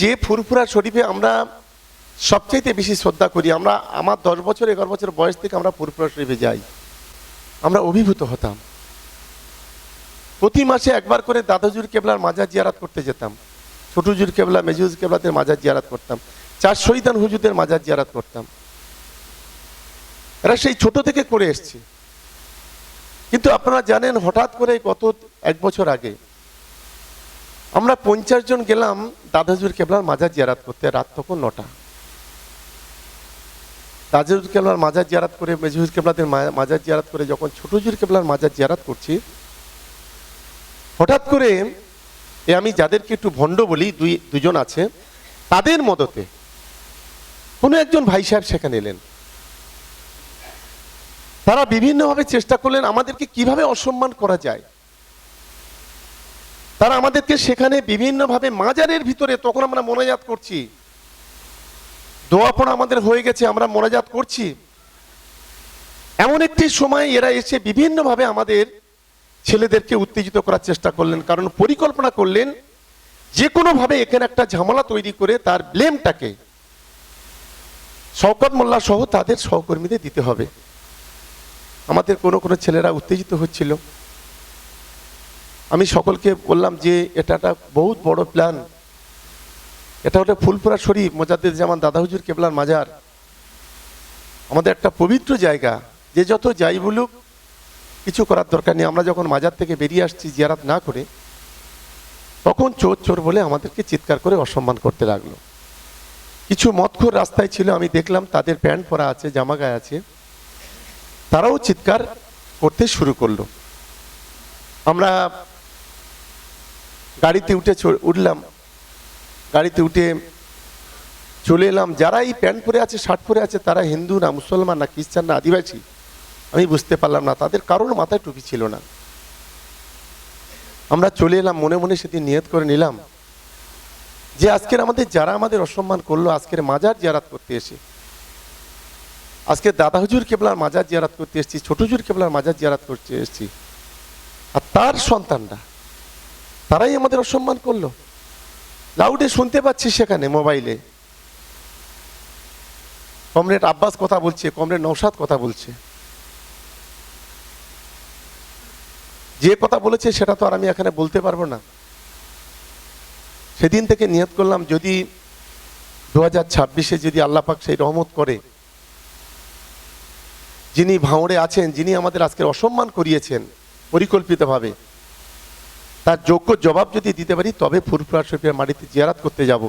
যে ফুরফুরা শরীফে আমরা সবচাইতে বেশি শ্রদ্ধা করি, আমরা আমার দশ বছর, এগারো বছর বয়স থেকে আমরা ফুরফুরা শরীফে যাই। আমরা অভিভূত হতাম। প্রতি মাসে একবার করে দাদাজুর কেবলার মাজার জিয়ারাত করতে যেতাম। ছোটজুর কেবলা মেজুজ কেবলাদের মাজার জিয়ারাত করতাম। চার শহীদান হুজুদের মাজার জিয়ারাত করতাম। এরা সেই ছোট থেকে করে এসছে। কিন্তু আপনারা জানেন, হঠাৎ করে গত এক বছর আগে আমরা পঞ্চাশ জন গেলাম দাদাজুর কেবলার মাজার জিয়ারাত করতে, রাত তখন নটা। দাদাজুর কেবলার মাজার জিয়ারাত করে মেজহুর কেবলাদের মাজার জিয়ারাত করে যখন ছোটজুর কেবলার মাজার জিয়ারাত করছি, হঠাৎ করে এ আমি যাদেরকে একটু ভণ্ড বলি, দুই দুজন আছে, তাদের মদতে কোনো একজন ভাই সাহেব সেখানে এলেন। তারা বিভিন্নভাবে চেষ্টা করলেন আমাদেরকে কীভাবে অসম্মান করা যায়। তারা আমাদেরকে সেখানে বিভিন্নভাবে মাজারের ভিতরে তখন আমরা মোনাজাত করছি। দোয়া পড়া আমাদের হয়ে গেছে, আমরা মোনাজাত করছি। এমন একটি সময় এরা এসে বিভিন্নভাবে আমাদের ছেলেদেরকে উত্তেজিত করার চেষ্টা করলেন, কারণ পরিকল্পনা করলেন যে কোনোভাবে এখানে একটা ঝামেলা তৈরি করে তার ব্লেমটাকে শওকত মোল্লা সহ তাদের সহকর্মীদের দিতে হবে। আমাদের কোনো কোনো ছেলেরা উত্তেজিত হচ্ছিল। আমি সকলকে বললাম যে এটা একটা বহুত বড় প্ল্যান এটা হলো ফুলপুরা শরীফ মোজাদ্দের জামান দাদা হুজুর কেবলার মাজার। আমাদের একটা পবিত্র জায়গা, যে যত যাই বলুক, কিছু করার দরকার নেই। আমরা যখন মাজার থেকে বেরিয়ে আসছি, জিয়ারাত না করে, তখন চোর চোর বলে আমাদেরকে চিৎকার করে অসম্মান করতে লাগল। কিছু মদখোর রাস্তায় ছিল, আমি দেখলাম তাদের প্যান্ট পরা আছে, জামা গায়ে আছে। তারাও চিৎকার করতে শুরু করল। আমরা গাড়িতে উঠে উঠলাম। গাড়িতে উঠে চলে এলাম। যারা এই প্যান্ট পরে আছে, শার্ট পরে আছে, তারা হিন্দু না মুসলমান না খ্রিস্টান না আদিবাসী, আমি বুঝতে পারলাম না। তাদের কারোর মাথায় টুপি ছিল না। আমরা চলে এলাম, মনে মনে সেদিন নিয়ত করে নিলাম যে আজকের আমাদের যারা আমাদের অসম্মান করল, আজকের মাজার জিয়ারাত করতে এসে। আজকে দাদা হুজুর কেবলার মাজার জিয়ারাত করতে এসেছি, ছোট হুজুর কেবলার মাজার জিয়ারাত করতে এসেছি। আর তার সন্তানরা তারাই আমাদের অসম্মান করল। লাউডে শুনতে পাচ্ছি সেখানে মোবাইলে। কমরেড আব্বাস কথা বলছে, কমরেড নৌসাদ কথা বলছে। যে কথা বলেছে সেটা তো আর আমি এখানে বলতে পারব না। সেদিন থেকে নিয়ত করলাম, যদি দু হাজার ছাব্বিশে যদি আল্লাহ পাক সেই রহমত করে, যিনি ভাঁড়ে আছেন, যিনি আমাদের আজকের অসম্মান করিয়েছেন, পরিকল্পিতভাবে তার যোগ্য জবাব যদি দিতে পারি, তবে ফুরফুরা শরীফের মাটিতে জিয়ারাত করতে যাব।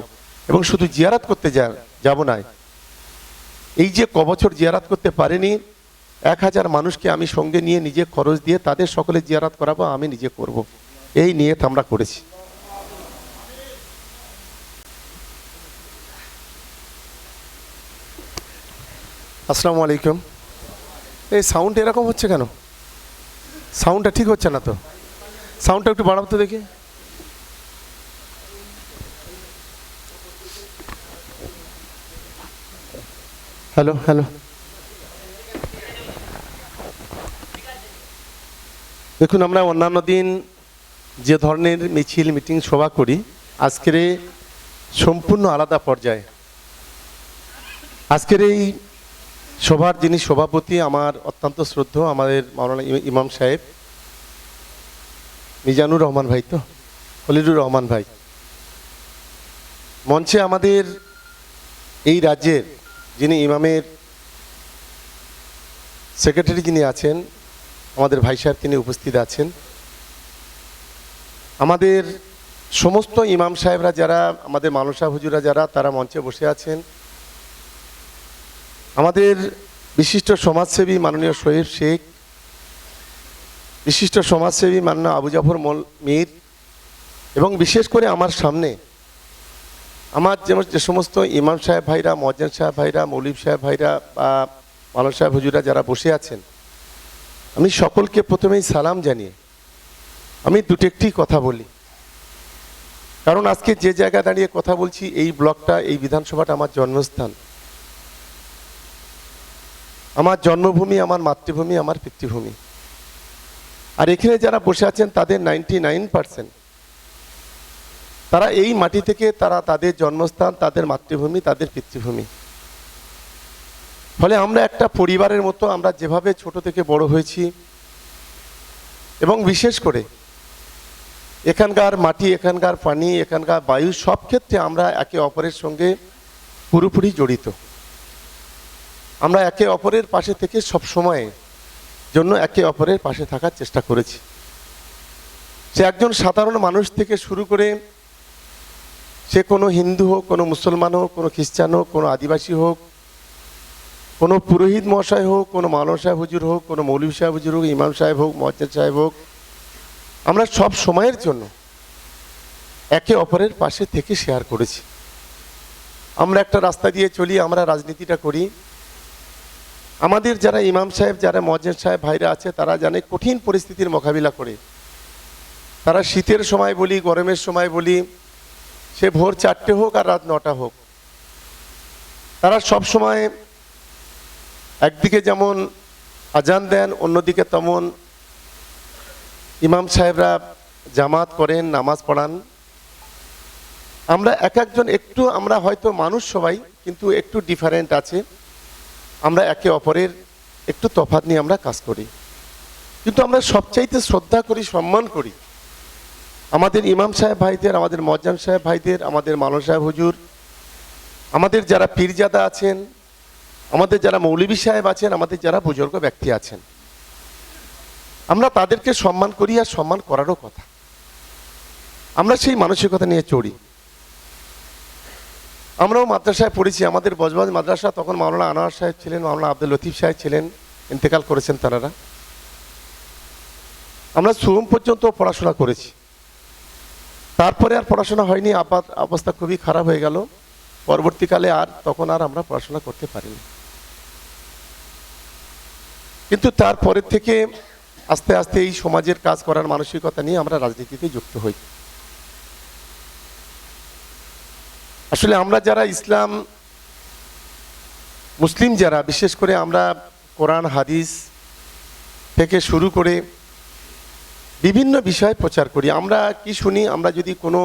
এবং শুধু জিয়ারাত করতে যাব না। এই যে কবছর জিয়ারাত করতে পারেনি, এক হাজার মানুষকে আমি সঙ্গে নিয়ে নিজে খরচ দিয়ে তাদের সকলে জিয়ারাত করাবো, আমি নিজে করব। এই নিয়ে আমরা করেছি। আসসালামু আলাইকুম। এই সাউন্ড এরকম হচ্ছে কেন? সাউন্ডটা ঠিক হচ্ছে না তো? সাউন্ডটা একটু বাড়াবো তো দেখি। Hello hello. দেখুন, আমরা অন্যান্য দিন যে ধরনের মিছিল, মিটিং, সভা করি, আজকের সম্পূর্ণ আলাদা পর্যায়ে। আজকের এই সভার যিনি সভাপতি, আমার অত্যন্ত শ্রদ্ধ আমাদের মাওলানা ইমাম সাহেব মিজানুর রহমান ভাই তো? খলিলুর রহমান ভাই। মঞ্চে আমাদের এই রাজ্যের যিনি ইমামের সেক্রেটারি যিনি আছেন, আমাদের ভাই সাহেব তিনি উপস্থিত আছেন। আমাদের সমস্ত ইমাম সাহেবরা যারা, আমাদের মানসা হুজুরা যারা, তারা মঞ্চে বসে আছেন। আমাদের বিশিষ্ট সমাজসেবী মাননীয় শহীদ শেখ বিশিষ্ট সমাজসেবী মাননীয় আবু জাফর মল মীর এবং বিশেষ করে আমার সামনে আমার যেমন যে সমস্ত ইমাম সাহেব ভাইরা মজ্জান সাহেব ভাইরা, মৌলিব সাহেব ভাইরা বা মানব সাহেব হুজুরা যারা বসে আছেন, আমি সকলকে প্রথমেই সালাম জানিয়ে আমি দুটো একটি কথা বলি। কারণ আজকে যে জায়গায় দাঁড়িয়ে কথা বলছি, এই ব্লকটা, এই বিধানসভাটা আমার জন্মস্থান। আমার জন্মভূমি, আমার মাতৃভূমি, আমার পিতৃভূমি। আর এখানে যারা বসে আছেন, তাদের নাইনটি নাইন পার্সেন্ট তারা এই মাটি থেকে তারা তাদের জন্মস্থান, তাদের মাতৃভূমি, তাদের পিতৃভূমি। ফলে আমরা একটা পরিবারের মতো, আমরা যেভাবে ছোট থেকে বড় হয়েছি, এবং বিশেষ করে এখানকার মাটি, এখানকার পানি, এখানকার বায়ু, সব ক্ষেত্রে আমরা একে অপরের সঙ্গে পুরোপুরি জড়িত। আমরা একে অপরের পাশে থেকে সব সময় জন্য একে অপরের পাশে থাকার চেষ্টা করেছি। সে একজন সাধারণ মানুষ থেকে শুরু করে সে কোনো হিন্দু হোক, কোনো মুসলমান হোক, কোনো খ্রিস্টান হোক, কোনো আদিবাসী হোক, কোনো পুরোহিত মশাই হোক, কোনো মানব সাহেব হুজুর হোক, কোনো মৌলভী সাহেব হুজুর হোক, ইমাম সাহেব হোক, মজ্জাদ সাহেব হোক, আমরা সব সময়ের জন্য একে অপরের পাশে থেকে শেয়ার করেছি। আমরা একটা রাস্তা দিয়ে চলি, আমরা রাজনীতিটা করি আমাদের যারা ইমাম সাহেব, যারা মজ্জেদ সাহেব ভাইরা আছে, তারা জানে কঠিন পরিস্থিতির মোকাবিলা করে। তারা শীতের সময় বলি, গরমের সময় বলি, সে ভোর চারটে হোক আর রাত নটা হোক। তারা সব সময় একদিকে যেমন আজান দেন, অন্যদিকে তেমন ইমাম সাহেবরা জামাত করেন, নামাজ পড়ান। আমরা এক একজন, একটু আমরা হয়তো মানুষ সবাই, কিন্তু একটু ডিফারেন্ট আছে। আমরা একে অপরের একটু তফাৎ নিয়ে আমরা কাজ করি। কিন্তু আমরা সবচাইতে শ্রদ্ধা করি, সম্মান করি। আমাদের ইমাম সাহেব ভাইদের, আমাদের মজ্জাম সাহেব ভাইদের, আমাদের মানব সাহেব হুজুর, আমাদের যারা পীরজাদা আছেন, আমাদের যারা মৌলভী সাহেব আছেন, আমাদের যারা বুজুর্গ ব্যক্তি আছেন। আমরা তাদেরকে সম্মান করি আর সম্মান করারও কথা। আমরা সেই মানসিকতা নিয়ে চড়ি। আমরাও মাদ্রাসায় পড়েছি, আমাদের বজবাজ মাদ্রাসা, তখন মাওলানা আনোয়ার সাহেব ছিলেন, মাওলানা আব্দুল লতিফ সাহেব ছিলেন, ইন্তেকাল করেছেন তারা। আমরা সুম পর্যন্ত পড়াশোনা করেছি। তারপরে আর পড়াশোনা হয়নি, আপাত অবস্থা খুবই খারাপ হয়ে গেল। পরবর্তীকালে আর তখন আর আমরা পড়াশোনা করতে পারিনি। কিন্তু তারপরের থেকে আস্তে আস্তে এই সমাজের কাজ করার মানসিকতা নিয়ে আমরা রাজনীতিতে যুক্ত হই। আসলে আমরা যারা ইসলাম, মুসলিম যারা, বিশেষ করে আমরা কোরআন, হাদিস থেকে শুরু করে বিভিন্ন বিষয় প্রচার করি, আমরা কি শুনি? আমরা যদি কোনো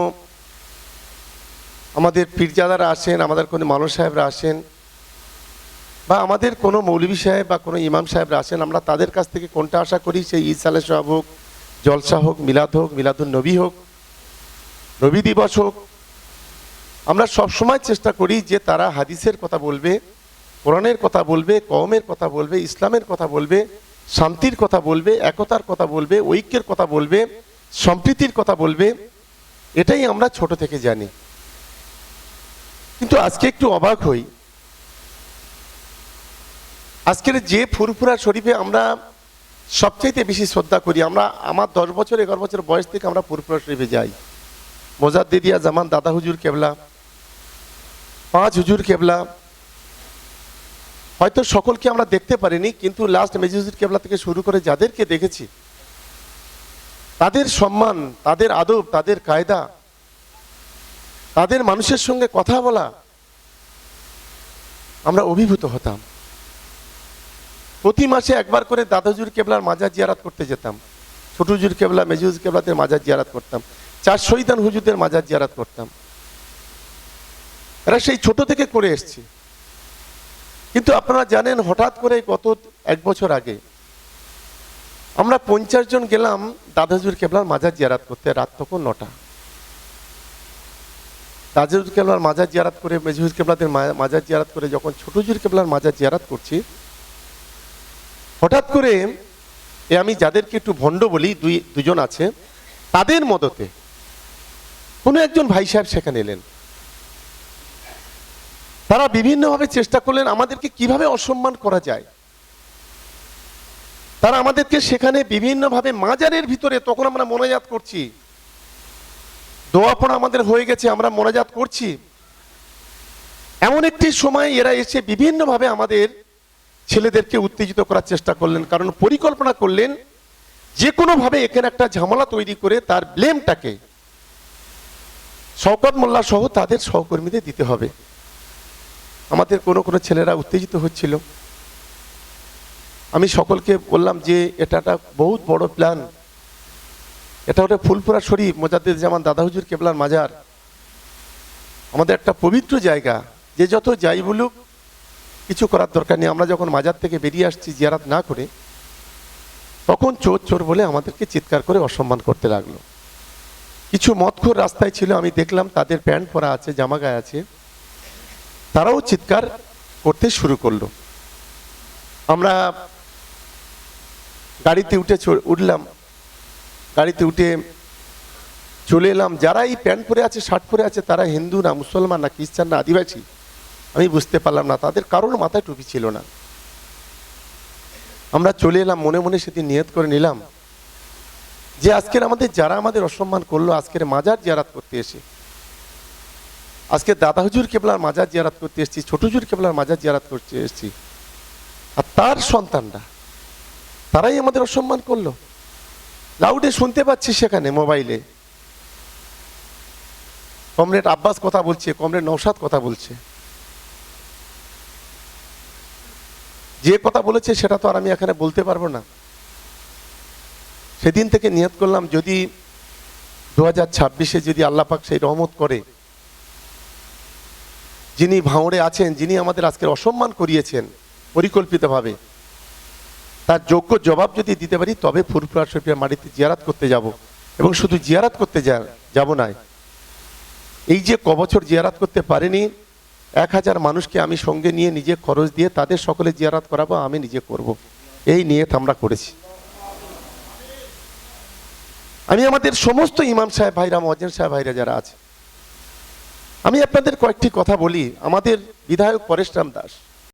আমাদের পীরজাদারা আসেন, আমাদের কোনো মানুষ সাহেবরা আসেন, বা আমাদের কোনো মৌলভী সাহেব বা কোনো ইমাম সাহেবরা আসেন, আমরা তাদের কাছ থেকে কোনটা আশা করি? সেই ঈদ সালে সাহেব হোক, জলসা হোক, মিলাদ হোক মিলাদুল নবী হোক নবী দিবস হোক আমরা সবসময় চেষ্টা করি যে তারা হাদিসের কথা বলবে, কোরআনের কথা বলবে, কওমের কথা বলবে, ইসলামের কথা বলবে, শান্তির কথা বলবে, একতার কথা বলবে, ঐক্যের কথা বলবে, সম্প্রীতির কথা বলবে। এটাই আমরা ছোট থেকে জানি। কিন্তু আজকে একটু অবাক হই। আজকের যে ফুরফুরা শরীফে আমরা সবচাইতে বেশি শ্রদ্ধা করি, আমরা আমার দশ বছর, এগারো বছর বয়স থেকে আমরা ফুরফুরা শরীফে যাই। মোজাদ্দিদিয়া জামান দাদা হুজুর কেবলা। পাঁচ হুজুর কেবলা। হয়তো সকলকে আমরা দেখতে পারিনি, কিন্তু লাস্ট মেজি হুজুর কেবলা থেকে শুরু করে যাদেরকে দেখেছি, তাদের সম্মান, তাদের আদব, তাদের কায়দা, তাদের মানুষের সঙ্গে কথা বলা, আমরা অভিভূত হতাম। প্রতি মাসে একবার করে দাদাজুর কেবলার মাজার জিয়ারাত করতে যেতাম, ছোট হুজুর কেবলা মেজুজ কেবলাদের মাজার জিয়ারাত করতাম, চার শহীদান হুজুরদের মাজার জিয়ারাত করতাম। এরা সেই ছোট থেকে করে এসছে। কিন্তু আপনারা জানেন, হঠাৎ করে গত এক বছর আগে আমরা পঞ্চাশ জন গেলাম দাদাজুর কেবলার মাজার জিয়ারাত করতে, রাত তখন নটা। দাদাজুর কেবলার মাজার জিয়ারাত করে মেজহুর কেবলাদের মাজার জিয়ারাত করে যখন ছোটজুর কেবলার মাজার জিয়ারাত করছি, হঠাৎ করে এ আমি যাদেরকে একটু ভণ্ড বলি, দুই দুজন আছে, তাদের মদতে কোনো একজন ভাই সাহেব সেখানে এলেন। তারা বিভিন্নভাবে চেষ্টা করলেন আমাদেরকে কীভাবে অসম্মান করা যায়। তারা আমাদেরকে সেখানে বিভিন্নভাবে মাজারের ভিতরে, তখন আমরা মোনাজাত করছি। দোয়া পড়া আমাদের হয়ে গেছে, আমরা মোনাজাত করছি। এমন একটি সময় এরা এসে বিভিন্নভাবে আমাদের ছেলেদেরকে উত্তেজিত করার চেষ্টা করলেন, কারণ পরিকল্পনা করলেন যে কোনোভাবে এখানে একটা ঝামেলা তৈরি করে তার ব্লেমটাকে শওকত মোল্লা সহ তাদের সহকর্মীদের দিতে হবে। আমাদের কোনো কোনো ছেলেরা উত্তেজিত হচ্ছিল। আমি সকলকে বললাম যে, এটা একটা বহুত বড় প্ল্যান এটা ওটা ফুলপুরা শরীফ, মোজাদ্দিদ জামান দাদা হুজুর কেবলার মাজার। আমাদের একটা পবিত্র জায়গা। যে যত যাই বলুক, কিছু করার দরকার নেই। আমরা যখন মাজার থেকে বেরিয়ে আসছি, জিয়ারাত না করে, তখন চোর চোর বলে আমাদেরকে চিৎকার করে অসম্মান করতে লাগল। কিছু মদখোর রাস্তায় ছিল, আমি দেখলাম তাদের প্যান্ট পরা আছে, জামা গায়ে আছে। তারাও চিৎকার করতে শুরু করল। আমরা গাড়িতে উঠে উঠলাম। গাড়িতে উঠে চলে এলাম। যারা এই প্যান্ট পরে আছে, শার্ট পরে আছে, তারা হিন্দু না মুসলমান না খ্রিস্টান না আদিবাসী, আমি বুঝতে পারলাম না। তাদের কারোর মাথায় টুপি ছিল না। আমরা চলে এলাম, মনে মনে সেদিন নিয়ত করে নিলাম যে আজকের আমাদের, যারা আমাদের অসম্মান করল, আজকের মাজার জিয়ারাত করতে এসে আজকে দাদা হুজুর কেবলার মাজার জিয়ারাত করতে এসেছি, ছোট হুজুর কেবলার মাজার জিয়ারাত করতে এসেছি। আর তার সন্তানরা, তারাই আমাদের অসম্মান করল। লাউডে শুনতে পাচ্ছি সেখানে মোবাইলে। কমরেড আব্বাস কথা বলছে, কমরেড নৌসাদ কথা বলছে। যে কথা বলেছে সেটা তো আর আমি এখানে বলতে পারব না। সেদিন থেকে নিয়ত করলাম, যদি দু হাজার ছাব্বিশে যদি আল্লাপাক সেই রহমত করে যিনি ভাঁড়ে আছেন, যিনি আমাদের আজকের অসম্মান করিয়েছেন, পরিকল্পিতভাবে, তার যোগ্য জবাব যদি দিতে পারি, তবে ফুরফুরা শরীফের মাটিতে জিয়ারাত করতে যাব এবং শুধু জিয়ারাত করতে যাব না এই যে কবছর জিয়ারাত করতে পারিনি, এক হাজার মানুষকে আমি সঙ্গে নিয়ে নিজে খরচ দিয়ে তাদের সকলে জিয়ারাত করাবো, আমি নিজে করব। এই নিয়ত আমরা করেছি আমি আমাদের সমস্ত ইমাম সাহেব ভাইরা, মহাজন সাহেব ভাইরা যারা আছে আমি আপনাদের কয়েকটি কথা বলি। আমাদের বিধায়ক পরেশ রাম দাস।